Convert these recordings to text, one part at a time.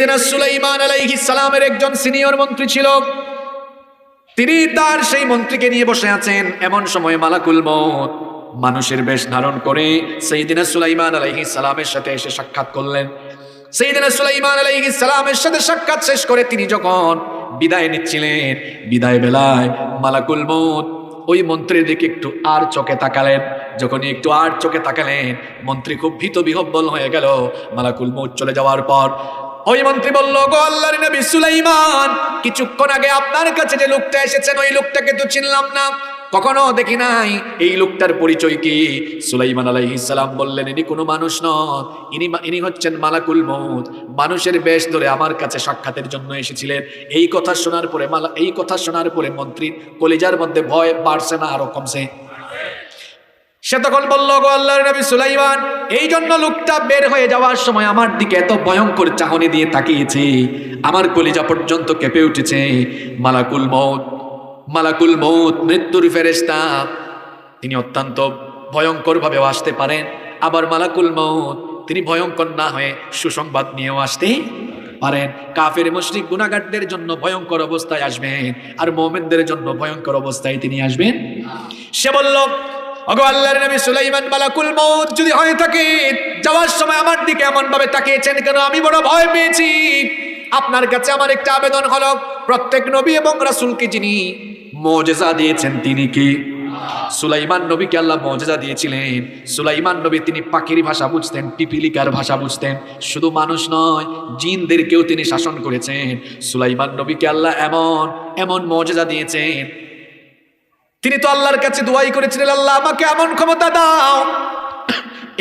সেইদিনা সুলাইমান আলাইহিস সালামের একজন সিনিয়র মন্ত্রী ছিল। তিনি তার সেই মন্ত্রীকে নিয়ে বসে আছেন। এমন সময় মালাকুল মত মানুষের বেশ ধারণ করে সেইদিনা সুলাইমান আলাইহিস সালামের সাথে এসে সাক্ষাৎ করলেন। সেইদিনা সুলাইমান আলাইহিস সালামের সাথে সাক্ষাৎ শেষ করে তিনি যখন বিদায় নিচ্ছিলেন, বিদায় বেলায় মালাকুল মত ওই মন্ত্রীর দিকে একটু আর চোখে তাকালেন। যখনই একটু আর চোখে তাকালেন, মন্ত্রী খুব ভীত বিহব্বল হয়ে গেল। মালাকুল মৌত চলে যাওয়ার পর ওই মন্ত্রী বলল, গো আল্লাহর নবী সুলাইমান, কিছুক্ষণ আগে আপনার কাছে যে লোকটা এসেছেন, ওই লোকটাকে তো চিনলাম না। কখনো দেখি নাই। এই লোকটার পরিচয় কি? সুলাইমান সালাম বললেন, ইনি কোনো মানুষ নন। ইনি ইনি হচ্ছেন মালাকুল মউত। মানুষের বেশ ধরে আমার কাছে সাক্ষাতের জন্য এসেছিলেন। এই কথা শোনার পরে মালা, এই কথা শোনার পরে মন্ত্রীর কলিজার মধ্যে ভয় বাড়ছে না, আরও কমছে। সে তখন বলল, গো আল্লাহর নবী সুলাইমান, এই জন্য লোকটা বের হয়ে যাওয়ার সময় আমার দিকে এত ভয়ঙ্কর চাহনি দিয়ে তাকিয়েছে। আমার কলিজা পর্যন্ত কেঁপে উঠেছে। মালাকুল মৌত মালাকুল মৌত মৃত্যুর ফেরেস্তা তিনি অত্যন্ত ভয়ঙ্কর ভাবেও আসতে পারেন। আবার মালাকুল মৌত তিনি ভয়ঙ্কর না হয়ে সুসংবাদ নিয়েও আসতে পারেন। কাফের, মুশরিক গুনাগারদের জন্য ভয়ঙ্কর অবস্থায় আসবেন। আর মোমেনদের জন্য ভয়ঙ্কর অবস্থায় তিনি আসবেন। সে বলল অগো আল্লাহর নবী সুলাইমান মালাকুল যদি হয়ে থাকে, যাওয়ার সময় আমার দিকে এমন তাকিয়েছেন কেন আমি বড় ভয় পেয়েছি। আপনার কাছে আমার একটা আবেদন হলো, প্রত্যেক নবী এবং রাসূলকে যিনি মুজিজা দিয়েছেন, তিনি কি? সুলাইমান নবীকে আল্লাহ মজেজা দিয়েছিলেন। সুলাইমান নবী তিনি পাখির ভাষা বুঝতেন পিপিলিকার ভাষা বুঝতেন। শুধু মানুষ নয়, জিনদেরকেও তিনি শাসন করেছেন। সুলাইমান নবীকে আল্লাহ এমন এমন মজেজা দিয়েছেন। তিনি তো আল্লাহর কাছে দোয়াই করেছিলেন আল্লাহ আমাকে এমন ক্ষমতা দাও।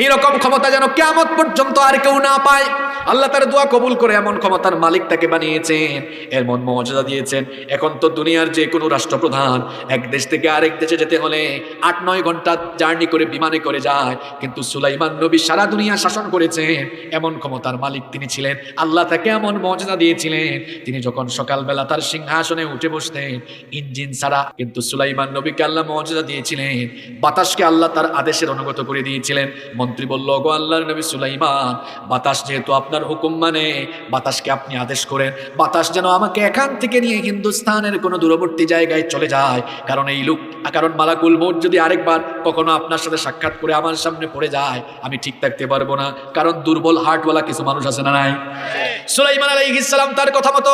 এইরকম ক্ষমতা যেন কেমত পর্যন্ত আর কেউ না পায়। আল্লাহ তার দোয়া কবুল করে এমন ক্ষমতার মালিক তাকে বানিয়েছেন এমন মর্যাদা দিয়েছেন। এখন তো দুনিয়ার যে কোনো রাষ্ট্রপ্রধান এক দেশ থেকে আরেক দেশে যেতে হলে আট নয় ঘণ্টা জার্নি করে বিমানে করে যায়। কিন্তু সুলাইমান নবী সারা দুনিয়া শাসন করেছেন, এমন ক্ষমতার মালিক তিনি ছিলেন। আল্লাহ তাকে এমন মর্যাদা দিয়েছিলেন, তিনি যখন সকালবেলা তার সিংহাসনে উঠে বসতেন, ইঞ্জিন ছাড়া কিন্তু সুলাইমান নবীকে আল্লাহ মর্যাদা দিয়েছিলেন। বাতাসকে আল্লাহ তার আদেশের অনুগত করে দিয়েছিলেন। মন্ত্রী বলল গো আল্লাহর নবী সুলাইমান, বাতাস যেহেতু আপনার হুকুম মানে বাতাসকে আপনি আদেশ করেন। বাতাস যেন আমাকে এখান থেকে নিয়ে হিন্দুস্তানের কোনো দূরবর্তী জায়গায় চলে যায়। কারণ এই লোক, কারণ মালাকুল মোট যদি আরেকবার কখনো আপনার সাথে সাক্ষাৎ করে আমার সামনে পড়ে যায়, আমি ঠিক থাকতে পারব না। কারণ দুর্বল হার্টওয়ালা কিছু মানুষ আছে না নাই? সুলাইমান আলাইহিস সালাম তার কথা মতো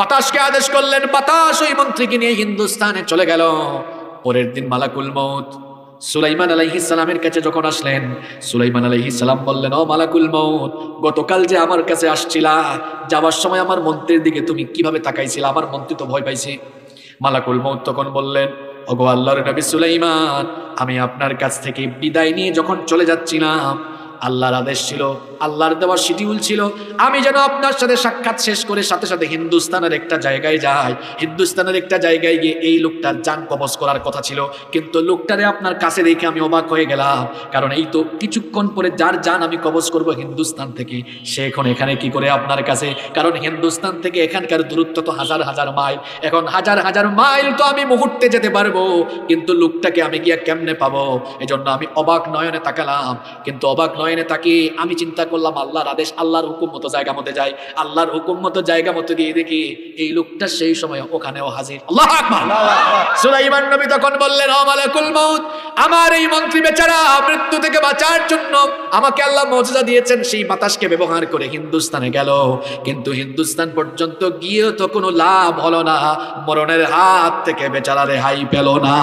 বাতাসকে আদেশ করলেন। বাতাস ওই মন্ত্রীকে নিয়ে হিন্দুস্তানে চলে গেল। পরের দিন মালাকুল মৌত সুলাইমান সালামের কাছে যখন আসলেন, সুলাইমান সালাম বললেন, ও মালাকুল মৌত গতকাল যে আমার কাছে আসছিলা, যাওয়ার সময় আমার মন্ত্রীর দিকে তুমি কীভাবে তাকাইছিলা? আমার মন্ত্রী তো ভয় পাইছে। মালাকুল মৌত তখন বললেন, ওগো আল্লাহর নবী সুলাইমান, আমি আপনার কাছ থেকে বিদায় নিয়ে যখন চলে যাচ্ছিলাম আল্লাহর আদেশ ছিল, আল্লাহর দেওয়া শিডিউল ছিল। আমি যেন আপনার সাথে সাক্ষাৎ শেষ করে সাথে সাথে হিন্দুস্তানের একটা জায়গায় যাই। হিন্দুস্তানের একটা জায়গায় গিয়ে এই লোকটার যান কবজ করার কথা ছিল। কিন্তু লোকটারে আপনার কাছে দেখে আমি অবাক হয়ে গেলাম। কারণ এই তো কিছুক্ষণ পরে যার যান আমি কবজ করব হিন্দুস্তান থেকে, সে এখন এখানে কি করে আপনার কাছে? কারণ হিন্দুস্তান থেকে এখানকার দূরত্ব তো হাজার হাজার মাইল। এখন হাজার হাজার মাইল তো আমি মুহূর্তে যেতে পারব। কিন্তু লোকটাকে আমি গিয়া কেমনে পাবো? এজন্য আমি অবাক নয়নে তাকালাম। কিন্তু অবাক নয়নে তাকিয়ে আমি চিন্তা করলাম আল্লাহর আদেশ আল্লাহর হুকুম মতো জায়গা মতো যাই আল্লাহর হুকুম মতো জায়গা মতো গিয়ে দেখি এই লোকটা সেই সময় ওখানেও হাজির। আল্লাহ সুলাইমান নবী তখন বললেন মালাকুল মউত আমার এই মন্ত্রী বেচারা মৃত্যু থেকে বাঁচার জন্য আমাকে আল্লাহ মর্যাদা দিয়েছেন সেই বাতাসকে ব্যবহার করে হিন্দুস্তানে গেল। কিন্তু হিন্দুস্তান পর্যন্ত গিয়েও তো কোনো লাভ হলো না মরণের হাত থেকে বেচারা রেহাই পেল না।